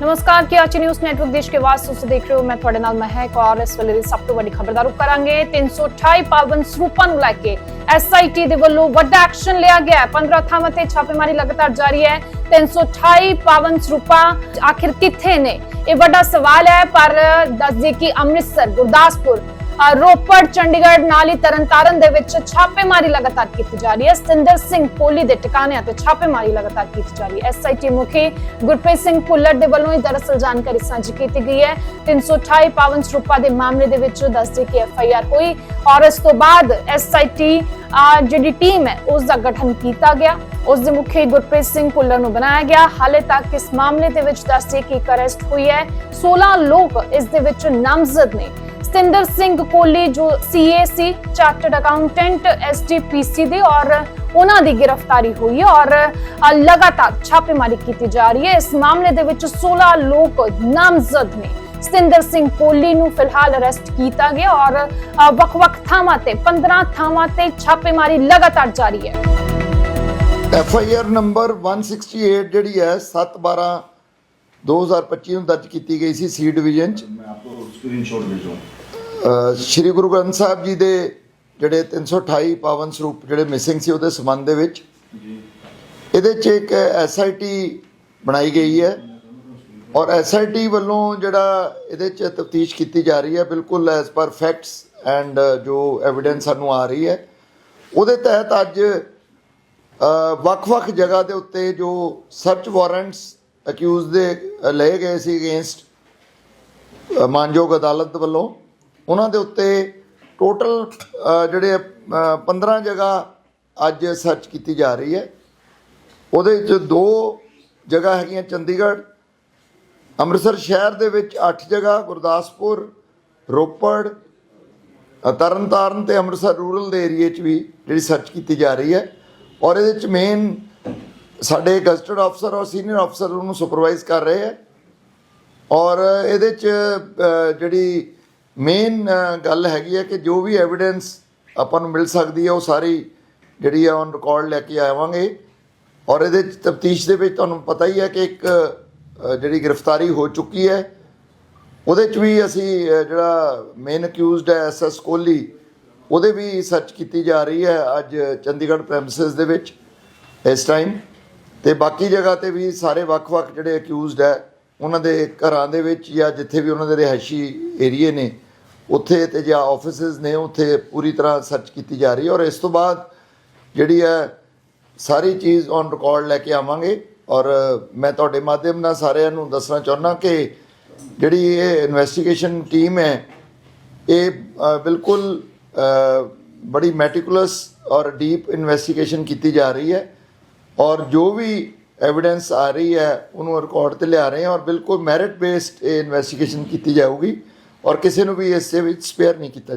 ਨਮਸਕਾਰ, ਕੀ news network ਦੇਸ਼ ਕੇ ਵਾਸ ਤੁਸੀਂ ਦੇਖ ਰਹੇ ਹੋ? ਮੈਂ ਤੁਹਾਡੇ ਨਾਲ ਮਹਿਕ ਔਰ ਇਸ ਵੇਲੇ ਦੀ ਸਭ ਤੋਂ ਵੱਡੀ ਖਬਰ ਦਾ ਕਰਾਂਗੇ। 328 ਪਾਵਨ ਸਰੂਪਾਂ ਨੂੰ ਲੈ ਕੇ ਐਸਆਈਟੀ ਦੇ ਵੱਲੋਂ ਵੱਡਾ ਐਕਸ਼ਨ ਲਿਆ ਗਿਆ ਹੈ। 15 ਥਾਵਾਂ ਤੇ ਛਾਪੇਮਾਰੀ ਲਗਾਤਾਰ ਜਾਰੀ ਹੈ। 328 ਪਾਵਨ ਸਰੂਪਾਂ ਆਖਿਰ ਕਿੱਥੇ ਨੇ? ਇਹ ਵੱਡਾ ਸਵਾਲ ਹੈ, ਪਰ ਦੱਸ ਦਈਏ ਕਿ ਅੰਮ੍ਰਿਤਸਰ, ਗੁਰਦਾਸਪੁਰ ਰੋਪੜ, ਚੰਡੀਗੜ੍ਹ ਨਾਲ ਹੀ ਤਰਨਤਾਰਨ ਦੇ ਵਿੱਚ ਛਾਪੇਮਾਰੀ ਲਗਾਤਾਰ ਕੀਤੀ ਜਾ ਰਹੀ ਹੈ। ਸਤਿੰਦਰ ਸਿੰਘ ਕੋਹਲੀ ਦੇ ਟਿਕਾਣਿਆਂ ਤੇ ਛਾਪੇਮਾਰੀ ਲਗਾਤਾਰ ਕੀਤੀ ਜਾ ਰਹੀ ਹੈ। ਐਸਆਈਟੀ ਮੁਖੀ ਗੁਰਪ੍ਰੀਤ ਸਿੰਘ ਭੁੱਲਰ ਦੇ ਵੱਲੋਂ ਇਹ ਦਰਅਸਲ ਜਾਣਕਾਰੀ ਸਾਂਝੀ ਕੀਤੀ ਗਈ ਹੈ। 328 ਪਾਵਨ ਸਰੂਪਾ ਦੇ ਮਾਮਲੇ ਦੇ ਵਿੱਚ ਦੱਸਦੇ ਕਿ ਐਫਆਈਆਰ ਹੋਈ ਔਰ ਇਸ ਤੋਂ ਬਾਅਦ ਐਸਆਈਟੀ ਜਿਹੜੀ ਟੀਮ ਹੈ, ਉਸ ਦਾ ਗਠਨ ਕੀਤਾ ਗਿਆ। ਉਸ ਦੇ ਮੁਖੀ ਗੁਰਪ੍ਰੀਤ ਸਿੰਘ ਭੁੱਲਰ ਨੂੰ ਬਣਾਇਆ ਗਿਆ। ਹਾਲੇ ਤੱਕ ਇਸ ਮਾਮਲੇ ਦੇ ਵਿੱਚ ਦੱਸਦੇ ਕਿ ਇੱਕ ਅਰੈਸਟ ਹੋਈ ਹੈ। 16 ਲੋਕ ਇਸ ਦੇ ਵਿੱਚ ਨਾਮਜ਼ਦ ਨੇ। ਸਤਿੰਦਰ ਸਿੰਘ ਕੋਲੀ, ਜੋ ਸੀਏ ਚਾਰਟਰਡ ਅਕਾਊਂਟੈਂਟ ਐਸਡੀਪੀਸੀ ਦੇ ਔਰ ਉਹਨਾਂ ਦੀ ਗ੍ਰਿਫਤਾਰੀ ਹੋਈ ਹੈ ਔਰ ਲਗਾਤਾਰ ਛਾਪੇਮਾਰੀ ਕੀਤੀ ਜਾ ਰਹੀ ਹੈ। ਇਸ ਮਾਮਲੇ ਦੇ ਵਿੱਚ 16 ਲੋਕ ਨਾਮਜ਼ਦ ਨੇ। ਸਤਿੰਦਰ ਸਿੰਘ ਕੋਹਲੀ ਨੂੰ ਫਿਲਹਾਲ ਅਰੈਸਟ ਕੀਤਾ ਗਿਆ ਔਰ ਵੱਖ-ਵੱਖ ਥਾਵਾਂ ਤੇ 15 ਥਾਵਾਂ ਤੇ ਛਾਪੇਮਾਰੀ ਲਗਾਤਾਰ ਜਾਰੀ ਹੈ। ਐਫ ਆਈ ਆਰ ਨੰਬਰ 168 ਜਿਹੜੀ ਹੈ 7/12 2025 ਨੂੰ ਦਰਜ ਕੀਤੀ ਗਈ ਸੀ ਸੀ ਡਿਵੀਜ਼ਨ ਚ मैं आपको स्क्रीनशॉट भेजूँ ਅ, ਸ਼੍ਰੀ ਗੁਰੂ ਗ੍ਰੰਥ ਸਾਹਿਬ ਜੀ ਦੇ ਜਿਹੜੇ 328 ਪਾਵਨ ਸਰੂਪ ਜਿਹੜੇ ਮਿਸਿੰਗ ਸੀ ਉਹਦੇ ਸੰਬੰਧ ਦੇ ਵਿੱਚ जी ਇਹਦੇ ਚ ਇੱਕ ਐਸ ਆਈ ਟੀ ਬਣਾਈ ਗਈ ਹੈ ਔਰ ਐਸ ਆਈ ਟੀ ਵੱਲੋਂ ਜਿਹੜਾ ਇਹਦੇ ਚ ਤਫਤੀਸ਼ ਕੀਤੀ ਜਾ ਰਹੀ ਹੈ ਬਿਲਕੁਲ ਐਸ ਪਰ ਫੈਕਟਸ ਐਂਡ ਜੋ ਐਵੀਡੈਂਸ ਸਾਨੂੰ ਆ ਰਹੀ ਹੈ ਉਹਦੇ ਤਹਿਤ ਅੱਜ ਅ, ਵੱਖ-ਵੱਖ ਜਗ੍ਹਾ ਦੇ ਉੱਤੇ ਜੋ ਸਰਚ ਵਾਰੰਟਸ ਅਕਿਊਜ਼ ਦੇ ਲਏ ਗਏ ਸੀ ਅਗੇਂਸਟ ਮਾਨਯੋਗ ਅਦਾਲਤ ਵੱਲੋਂ। ਉਹਨਾਂ ਦੇ ਉੱਤੇ ਟੋਟਲ ਜਿਹੜੇ ਅ, 15 ਜਗ੍ਹਾ ਅੱਜ ਸਰਚ ਕੀਤੀ ਜਾ ਰਹੀ ਹੈ। ਉਹਦੇ ਵਿੱਚ ਦੋ ਜਗ੍ਹਾ ਹੈਗੀਆਂ ਚੰਡੀਗੜ੍ਹ ਅੰਮ੍ਰਿਤਸਰ ਸ਼ਹਿਰ ਦੇ ਵਿੱਚ 8 ਜਗ੍ਹਾ ਗੁਰਦਾਸਪੁਰ ਰੋਪੜ ਤਰਨਤਾਰਨ ਤੇ ਅੰਮ੍ਰਿਤਸਰ ਰੂਰਲ ਦੇ ਏਰੀਏ 'ਚ ਵੀ ਜਿਹੜੀ ਸਰਚ ਕੀਤੀ ਜਾ ਰਹੀ ਹੈ। ਔਰ ਇਹਦੇ 'ਚ ਮੇਨ ਸਾਡੇ ਗਜ਼ਟਡ ਅਫਸਰ ਔਰ ਸੀਨੀਅਰ ਅਫਸਰ ਉਹਨੂੰ ਸੁਪਰਵਾਈਜ਼ ਕਰ ਰਹੇ ਹੈ। ਔਰ ਇਹਦੇ 'ਚ ਜਿਹੜੀ ਮੇਨ ਗੱਲ ਹੈਗੀ ਹੈ ਕਿ ਜੋ ਵੀ ਐਵੀਡੈਂਸ ਆਪਾਂ ਨੂੰ ਮਿਲ ਸਕਦੀ ਹੈ, ਉਹ ਸਾਰੀ ਜਿਹੜੀ ਹੈ ਔਨ ਰਿਕਾਰਡ ਲੈ ਕੇ ਆਵਾਂਗੇ। ਔਰ ਇਹਦੇ 'ਚ ਤਫਤੀਸ਼ ਦੇ ਵਿੱਚ ਤੁਹਾਨੂੰ ਪਤਾ ਹੀ ਹੈ ਕਿ ਇੱਕ ਜਿਹੜੀ ਗ੍ਰਿਫਤਾਰੀ ਹੋ ਚੁੱਕੀ ਹੈ। ਉਹਦੇ 'ਚ ਵੀ ਅਸੀਂ ਜਿਹੜਾ ਮੇਨ ਅਕਿਊਜ਼ਡ ਹੈ ਐਸਐਸ ਕੋਹਲੀ, ਉਹਦੇ ਵੀ ਸਰਚ ਕੀਤੀ ਜਾ ਰਹੀ ਹੈ ਅੱਜ ਚੰਡੀਗੜ੍ਹ ਪ੍ਰੈਮਿਸਿਸ ਦੇ ਵਿੱਚ, ਇਸ ਟਾਈਮ ਤੇ ਬਾਕੀ ਜਗ੍ਹਾ ਤੇ ਵੀ ਸਾਰੇ ਵੱਖ-ਵੱਖ ਜਿਹੜੇ ਅਕਿਊਜ਼ਡ ਹੈ, ਉਹਨਾਂ ਦੇ ਘਰਾਂ ਦੇ ਵਿੱਚ ਜਾਂ ਜਿੱਥੇ ਵੀ ਉਹਨਾਂ ਦੇ ਰਿਹਾਇਸ਼ੀ ਏਰੀਏ ਨੇ, ਉੱਥੇ ਤੇ ਜਾਂ ਆਫਿਸਿਸ ਨੇ, ਉੱਥੇ ਪੂਰੀ ਤਰ੍ਹਾਂ ਸਰਚ ਕੀਤੀ ਜਾ ਰਹੀ ਹੈ ਔਰ ਇਸ ਤੋਂ ਬਾਅਦ ਜਿਹੜੀ ਹੈ, ਸਾਰੀ ਚੀਜ਼ ਔਨ ਰਿਕਾਰਡ ਲੈ ਕੇ ਆਵਾਂਗੇ ਔਰ ਮੈਂ ਤੁਹਾਡੇ ਮਾਧਿਅਮ ਨਾਲ ਸਾਰਿਆਂ ਨੂੰ ਦੱਸਣਾ ਚਾਹੁੰਦਾ ਕਿ ਜਿਹੜੀ ਇਹ ਇਨਵੈਸਟੀਗੇਸ਼ਨ ਟੀਮ ਹੈ, ਇਹ ਬਿਲਕੁਲ ਬੜੀ ਮੈਟੀਕੂਲਸ ਔਰ ਡੀਪ ਇਨਵੈਸਟੀਗੇਸ਼ਨ ਕੀਤੀ ਜਾ ਰਹੀ ਹੈ। ਔਰ ਜੋ ਵੀ ਐਵੀਡੈਂਸ ਆ ਰਹੀ ਹੈ, ਉਹਨੂੰ ਰਿਕਾਰਡ ਤੇ ਲਿਆ ਰਹੇ ਹਾਂ ਔਰ ਬਿਲਕੁਲ ਮੈਰਿਟ ਬੇਸਡ ਇਹ ਇਨਵੈਸਟੀਗੇਸ਼ਨ ਕੀਤੀ ਜਾਊਗੀ ਔਰ ਕਿਸੇ ਨੂੰ ਵੀ ਇਸ ਦੇ ਵਿੱਚ ਸਪੇਅਰ ਨਹੀਂ ਕੀਤਾ ਜਾਊਗਾ